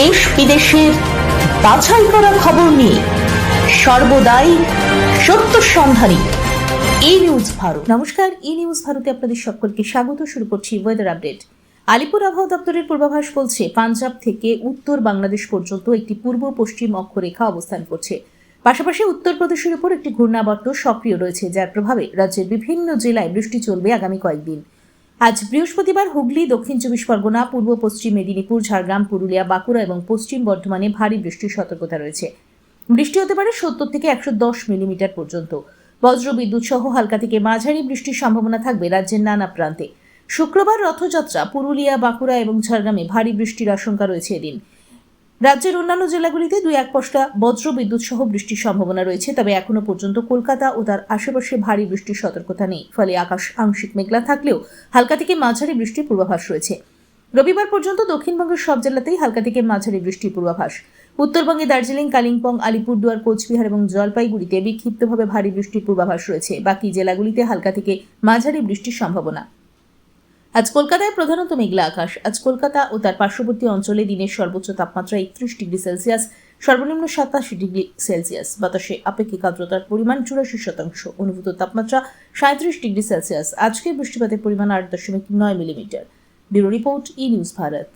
দেশ বিদেশের বাছাই করা খবর নিয়ে সর্বদাই সত্য সন্ধানী ই নিউজ ভারত। নমস্কার ই নিউজ ভারতে আপনাদের সকলকে স্বাগত। শুরু করছি ওয়েদার আপডেট আলিপুর আবহাওয়া দপ্তরের পূর্বাভাস বলছে, পাঞ্জাব থেকে উত্তর বাংলাদেশ পর্যন্ত একটি পূর্ব পশ্চিম অক্ষরেখা অবস্থান করছে। পাশাপাশি উত্তরপ্রদেশের উপর একটি ঘূর্ণাবর্ত সক্রিয় রয়েছে, যার প্রভাবে রাজ্যের বিভিন্ন জেলায় বৃষ্টি চলবে আগামী কয়েকদিন। আজ বৃহস্পতিবার হুগলি, দক্ষিণ চব্বিশ পরগনা, পূর্ব পশ্চিম মেদিনীপুর, ঝাড়গ্রাম, পুরুলিয়া, বাঁকুড়া এবং পশ্চিম বর্ধমানে ভারী বৃষ্টির সতর্কতা রয়েছে। বৃষ্টি হতে পারে সত্তর থেকে একশো দশ মিলিমিটার পর্যন্ত। বজ্র বিদ্যুৎ সহ হালকা থেকে মাঝারি বৃষ্টির সম্ভাবনা থাকবে রাজ্যের নানা প্রান্তে। শুক্রবার রথযাত্রা পুরুলিয়া, বাঁকুড়া এবং ঝাড়গ্রামে ভারী বৃষ্টির আশঙ্কা রয়েছে এদিন। রাজ্যের অন্যান্য জেলাগুলিতে দুই এক পশলা বজ্র বিদ্যুৎ সহ বৃষ্টির সম্ভাবনা রয়েছে, তবে এখনও পর্যন্ত কলকাতা ও তার আশেপাশে ভারী বৃষ্টির সতর্কতা নেই। ফলে আকাশ আংশিক মেঘলা থাকলেও হালকা থেকে মাঝারি বৃষ্টির পূর্বাভাস রয়েছে। রবিবার পর্যন্ত দক্ষিণবঙ্গের সব জেলাতেই হালকা থেকে মাঝারি বৃষ্টির পূর্বাভাস। উত্তরবঙ্গে দার্জিলিং, কালিম্পং, আলিপুরদুয়ার, কোচবিহার এবং জলপাইগুড়িতে বিক্ষিপ্তভাবে ভারী বৃষ্টির পূর্বাভাস রয়েছে। বাকি জেলাগুলিতে হালকা থেকে মাঝারি বৃষ্টির সম্ভাবনা। আজ কলকাতায় প্রধানত মেঘলা আকাশ। আজ কলকাতা ও তার পার্শ্ববর্তী অঞ্চলে দিনের সর্বোচ্চ তাপমাত্রা একত্রিশ ডিগ্রি সেলসিয়াস, সর্বনিম্ন সাতাশি ডিগ্রি সেলসিয়াস। বাতাসে আপেক্ষিক আর্দ্রতার পরিমাণ চুরাশি শতাংশ। অনুভূত তাপমাত্রা সাঁত্রিশ ডিগ্রি সেলসিয়াস। আজকের বৃষ্টিপাতের পরিমাণ আট দশমিক নয় millimetre. Bureau report, e news Bharat.